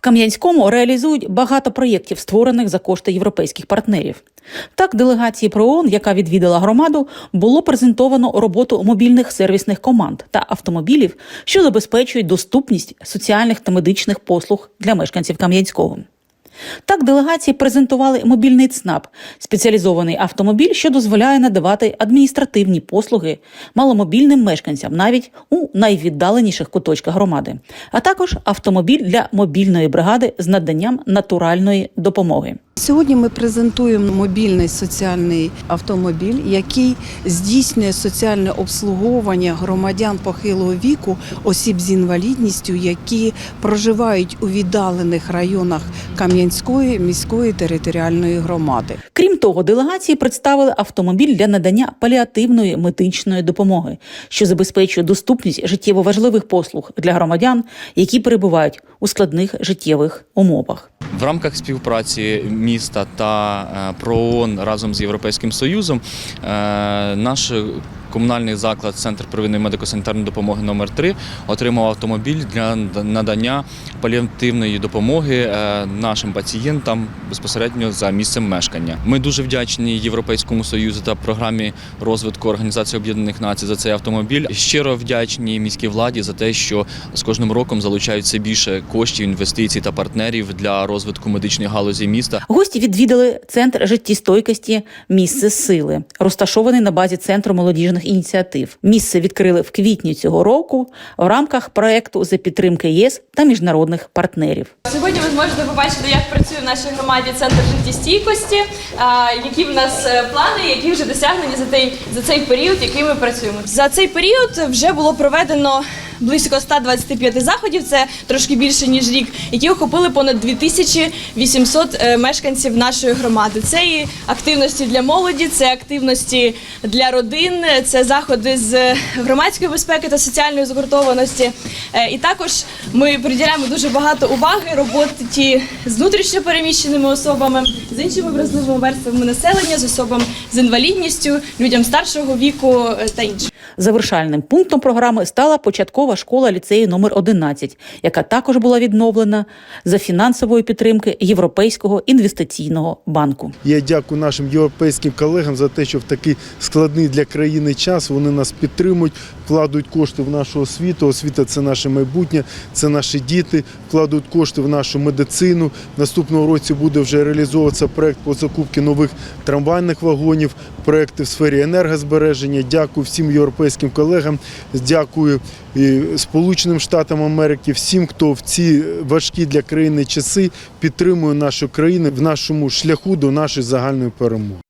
Кам'янському реалізують багато проєктів, створених за кошти європейських партнерів. Так, делегації ПРООН, яка відвідала громаду, було презентовано роботу мобільних сервісних команд та автомобілів, що забезпечують доступність соціальних та медичних послуг для мешканців Кам'янського. Так, делегації презентували мобільний ЦНАП – спеціалізований автомобіль, що дозволяє надавати адміністративні послуги маломобільним мешканцям навіть у найвіддаленіших куточках громади, а також автомобіль для мобільної бригади з наданням натуральної допомоги. Сьогодні ми презентуємо мобільний соціальний автомобіль, який здійснює соціальне обслуговування громадян похилого віку, осіб з інвалідністю, які проживають у віддалених районах Кам'янської міської територіальної громади. Крім того, делегації представили автомобіль для надання паліативної медичної допомоги, що забезпечує доступність життєво важливих послуг для громадян, які перебувають у складних життєвих умовах. В рамках співпраці міста та е, ПРООН разом з Європейським Союзом е, наш комунальний заклад Центр первинної медико-санітарної допомоги номер 3 отримав автомобіль для надання паліативної допомоги е, нашим пацієнтам безпосередньо за місцем мешкання. Ми дуже вдячні Європейському Союзу та програмі розвитку Організації Об'єднаних Націй за цей автомобіль. Щиро вдячні міській владі за те, що з кожним роком залучають все більше коштів, інвестицій та партнерів для розвитку медичної галузі міста. Гості відвідали центр життєстойкості Місце сили, розташований на базі центру молодіжних ініціатив. Місце відкрили в квітні цього року в рамках проекту за підтримки ЄС та міжнародних партнерів. Сьогодні ви зможете побачити, як працює в нашій громаді центр життєстійкості, які в нас е, плани, які вже досягнені за цей за цей період, який ми працюємо. За цей період вже було проведено близько 125 заходів. Це трошки більше ніж рік, які охопили понад 2800 е, мешканців нашої громади. Це і активності для молоді, це активності для родин, це заходи з громадської безпеки та соціальної згуртованості. Е, І також ми приділяємо дуже багато уваги роботі з внутрішньо переміщеними особами, з іншими вразливими верствами населення, з особами з інвалідністю, людям старшого віку е, та іншим. Завершальним пунктом програми стала початкова школа ліцею номер 11, яка також була відновлена за фінансової підтримки Європейського інвестиційного банку. Я дякую нашим європейським колегам за те, що в такий складний для країни час вони нас підтримують, вкладуть кошти в нашу освіту. Освіта це наше майбутнє, це наші діти, вкладуть кошти в нашу медицину. Наступного році буде вже реалізовуватися проект по закупці нових трамвайних вагонів, проекти в сфері енергозбереження. Дякую всім європейським колегам. Дякую Сполученим Штатам Америки, всім, хто в ці важкі для країни часи підтримує нашу країну в нашому шляху до нашої загальної перемоги.